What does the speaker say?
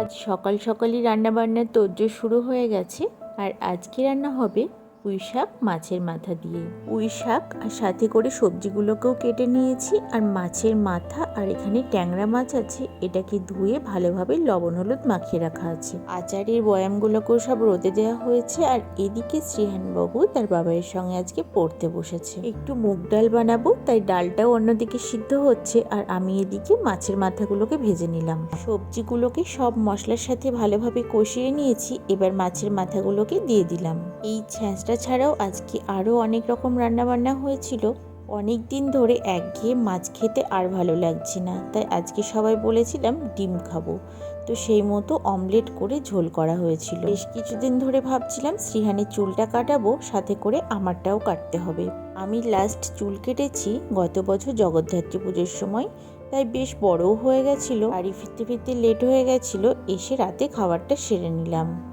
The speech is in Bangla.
আজ সকাল সকালই রান্নাবান্নার তোড়জোড় শুরু হয়ে গেছে। আর আজকে রান্না হবে পুঁই শাক মাছের মাথা দিয়ে। পুঁই শাক আর সাথে করে সবজিগুলোকেও কেটে নিয়েছি আর মাছের মাথা আর এখানে ট্যাংরা মাছ আছে, এটাকে ধুয়ে ভালোভাবে লবণ হলুদ মাখিয়ে রাখা আছে। আচারের বয়ামগুলোকেও সব রোদে দেওয়া হয়েছে আর এদিকে শ্রীহানবাবু তার বাবার সঙ্গে আজকে পড়তে বসেছে। একটু মুগ ডাল বানাবো, তাই ডালটাও অন্যদিকে সিদ্ধ হচ্ছে আর আমি এদিকে মাছের মাথাগুলোকে ভেজে নিলাম। সবজিগুলোকে সব মশলার সাথে ভালোভাবে কষিয়ে নিয়েছি, এবার মাছের মাথাগুলোকে দিয়ে দিলাম। এই ছ্যাঁচটা ছাড়াও আজকে আরও অনেক রকম রান্নাবান্না হয়েছিল। অনেক দিন ধরে একঘেয়ে মাছ খেতে আর ভালো লাগছে না। তাই আজকে সবাই বলেছিলাম ডিম খাব। তো সেই মতো অমলেট করে ঝোল করা হয়েছিল। বেশ কিছুদিন ধরে ভাবছিলাম শ্রীহানের চুলটা কাটাবো, সাথে করে আমারটাও কাটতে হবে। আমি লাস্ট চুল কেটেছি গত বছর জগদ্ধাত্রী পুজোর সময়। তাই বেশ বড়ও হয়ে গেছিল। বাড়ি ফিরতে ফিরতে লেট হয়ে গেছিল, এসে রাতে খাবারটা সেরে নিলাম।